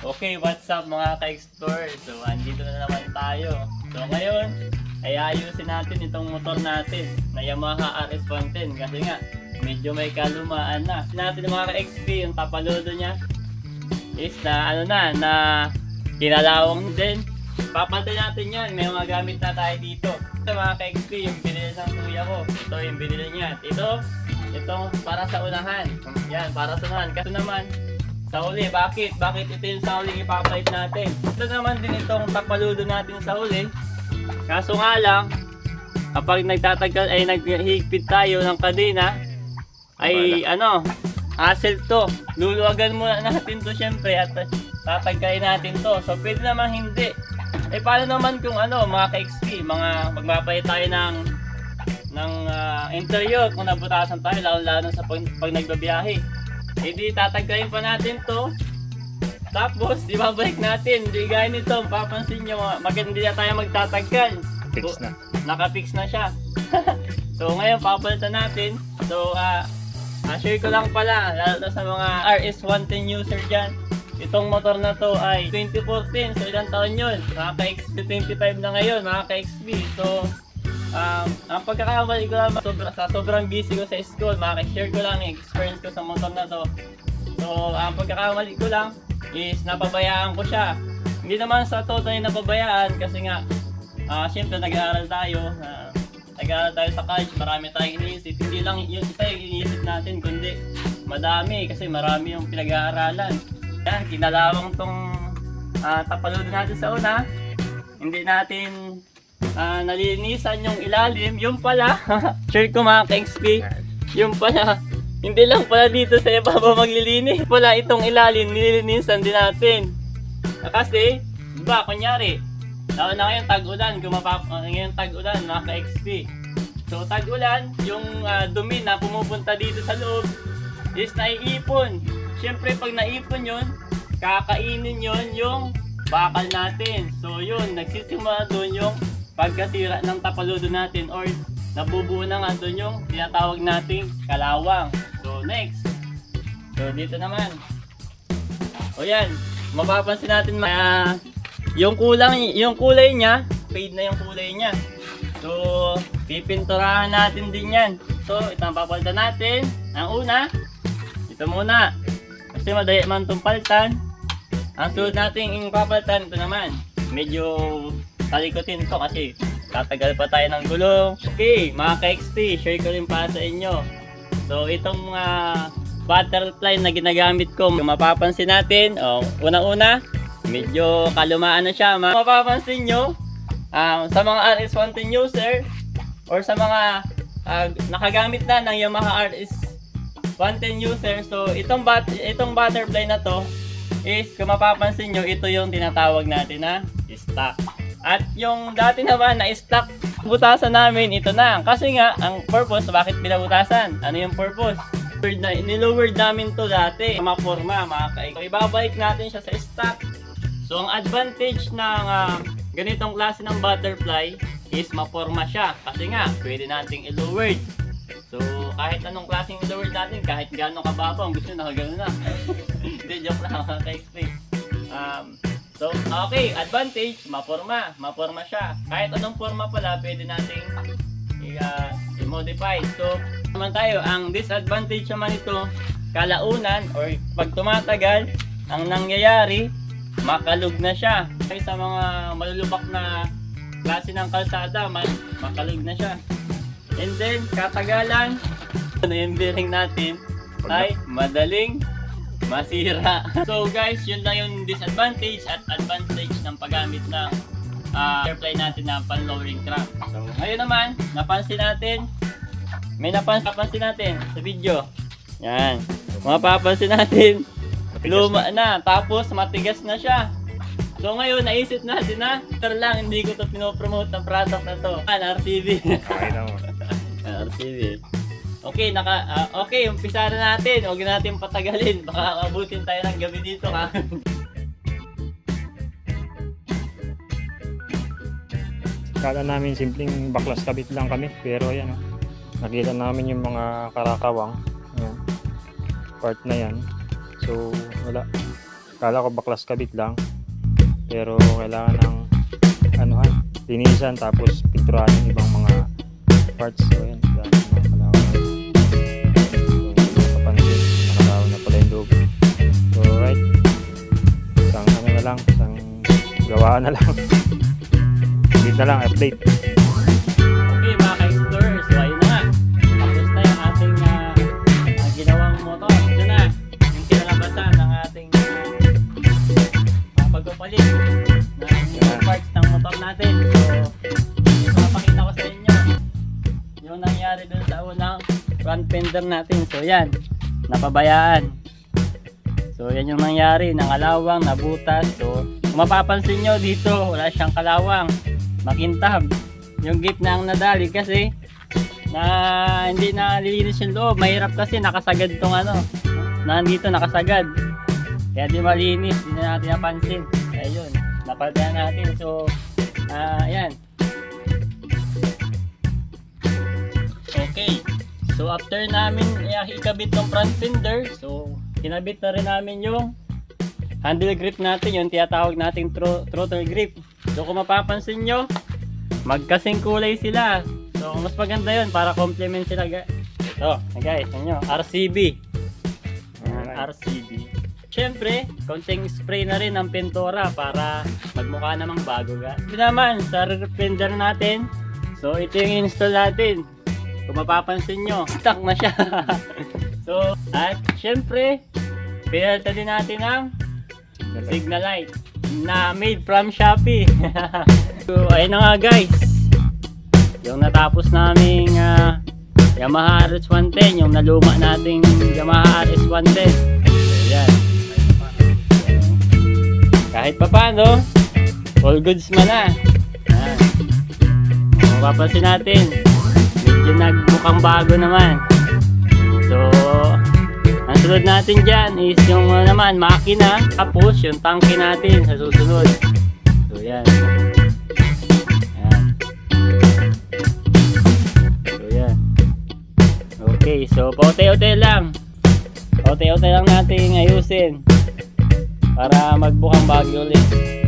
Okay, what's up mga ka-explore? So, andito na naman tayo. So, ngayon, ay ayusin natin itong motor natin na Yamaha RS110 kasi nga, medyo may kalumaan na. Natin mga ka-XP, yung papaludo niya is na ano na, na kinalawang din. Papantay natin yan, may mga gamit na tayo dito. Ito mga ka-XP, yung binili ng kuya ko. Ito yung binili niya. Ito, itong para sa unahan. Yan, para sa unahan. Kasi naman, sa huli, bakit? Bakit ito yung sa huli ipapalit natin? Ito naman din itong tapaludo natin sa huli. Kaso nga lang, kapag nagtatagal ay naghihigpit tayo ng kadena, ay ano, hassle to. Luluwagan muna natin to syempre at tatagkain natin to. So pwede naman hindi. Eh paano naman kung ano, mga ka-XP, mga magpapalit tayo ng ng ah, interior kung nabutasan tayo, lalo-lalo sa pag, pag nagbabiyahe. Eh di tatagkain pa natin to. Tapos, ibabalik natin. Di gaya nito, papansin nyo, maganda na tayo magtatagkan. Fix na. Nakafix na siya. so ngayon, papalitan natin. So, ah, ah, share ko lang pala, lalo sa mga RS110 user dyan. Itong motor na to ay 2014, so ilang taon yun? Nakaka-XP 25 na ngayon, nakaka-XP. So, um, ang pagkakamali ko lang, sobra, sa sobrang busy ko sa school, makaka-share ko lang yung experience ko sa motor na to. So, ang pagkakamali ko lang is napabayaan ko siya. Hindi naman sa totally napabayaan kasi nga, ah siyempre nag-aaral tayo. ah, nag-aaral tayo sa college, marami tayong iniisip. Hindi lang yung isa yung iniisip natin, kundi madami kasi marami yung pinag-aaralan. Yan, kinalawang tong uh, tapaludo natin sa una. Hindi natin ah, nalinisan yung ilalim. Yung pala, share ko mga ka-XP, yung pala, hindi lang pala dito sa ibabaw maglilinis. Pala itong ilalim, nililinisan din natin. Ah, Kasi, di ba, kunyari, lalo na ngayon tag-ulan, gumapap, uh, ngayon tag-ulan, mga ka-XP. So, tag-ulan, yung ah, dumi na pumupunta dito sa loob, is naiipon. Siyempre, pag naipon yun, kakainin yun yung bakal natin. So, yun, nagsisimula doon yung pagkasira ng tapaludo natin or nabubuo na nga doon yung tinatawag nating kalawang. So, next. So, dito naman. O yan, mapapansin natin ma yung kulang, yung kulay niya, fade na yung kulay niya. So, pipinturahan natin din yan. So, ito ang papalitan natin. Ang una, ito muna. Kasi madali man itong palitan. Ang sunod natin yung papalitan, ito naman. Medyo talikutin to kasi tatagal pa tayo ng gulong. Okay, mga ka-XP, share ko rin para sa inyo. So, itong mga butterfly na ginagamit ko, mapapansin natin, oh, unang-una, medyo kalumaan na siya. Ma- Mapapansin nyo, um, sa mga RS110 user, or sa mga ah, nakagamit na ng Yamaha RS110 user, so itong, bat itong butterfly na to, is kung mapapansin nyo, ito yung tinatawag natin na stock. At yung dati naman na stock butasan namin, ito na. Kasi nga, ang purpose, bakit pinabutasan? Ano yung purpose? Na, nilowered namin to dati. Maporma, mga kaig. Ibabalik natin siya sa stock. So, ang advantage ng ah, ganitong klase ng butterfly is maporma siya. Kasi nga, pwede nating i-lowered. So, kahit anong klaseng lowered natin, kahit gano'ng kababa, ang gusto nyo nakagano na. Hindi, joke lang, mga ka-explain. Um, so, okay, advantage, maporma. Maporma siya. Kahit anong forma pala, pwede nating ah, i-modify. So, naman tayo, ang disadvantage naman ito, kalaunan or pag tumatagal, ang nangyayari, makalug na siya. Kasi sa mga malulubak na klase ng kalsada, man, makalug na siya. And then, katagalan, ano yung bearing natin ay madaling masira. So guys, yun lang yung disadvantage at advantage ng paggamit ng uh, airplane natin na pan-lowering crank. So ngayon naman, napansin natin, may napansin, napansin natin sa video. Yan. Mapapansin natin, luma na, tapos matigas na siya. So ngayon, naisip natin na, ito lang, hindi ko to pinopromote ng product na to. An RCB. Okay na mo. RCB. Okay, naka ah, okay, umpisa na natin. Huwag na natin patagalin. Baka abutin tayo ng gabi dito ha. Kala namin simpleng baklas kabit lang kami. Pero ayan, nakita namin yung mga karakawang. Ayan. Part na yan. So, wala. Kala ko baklas kabit lang. Pero kailangan ng anuhan, linisan tapos pinturahan yung ibang mga parts. So yan, dahil na lang. Update na lang, update. Okay mga ka-explorers, so ayun na nga. Tapos na yung ating ah, ginawang motor. Ito na, yung kinalabasan ng ating uh, pagpapalit ng Yan. parts ng motor natin. So, mapakita ko sa inyo yung nangyari dun sa unang front fender natin. So yan, napabayaan. So yan yung nangyari, nangalawang, nabutas. So kung mapapansin nyo dito, wala siyang kalawang, makintab. Yung gate na ang nadali kasi na hindi na lilinis yung loob. Mahirap kasi nakasagad tong ano. Nandito nakasagad. Kaya di malinis, hindi na natin napansin. Ayun, napalitan natin. So, ah, ayan. Okay. So, after namin ikabit tong front fender, so, kinabit na rin namin yung handle grip natin, yung tinatawag nating tro- throttle grip. So, kung mapapansin nyo, magkasing kulay sila. So, mas maganda yun para complement sila. Ito, guys, ano, RCB. Ayan. RCB. Siyempre, konting spray na rin ng pintura para magmukha namang bago ga. Ito naman, sa rear fender natin. So, ito yung install natin. Kung mapapansin nyo, stuck na siya. so, at siyempre, pinalta din natin ang signal light na made from Shopee. so, ayun na nga guys. Yung natapos naming ah, Yamaha RS110, yung naluma nating Yamaha RS110. So, yan. Kahit pa paano, all goods man na. Yan. Kung mapapansin natin, medyo nagmukhang bago naman. Ang sunod natin dyan is yung uh, naman makina, tapos yung tangke natin sa susunod. So, yan. Yan. So, yan. Okay, so paute-ute lang. Paute-ute lang natin ayusin para magbukang bagyo ulit.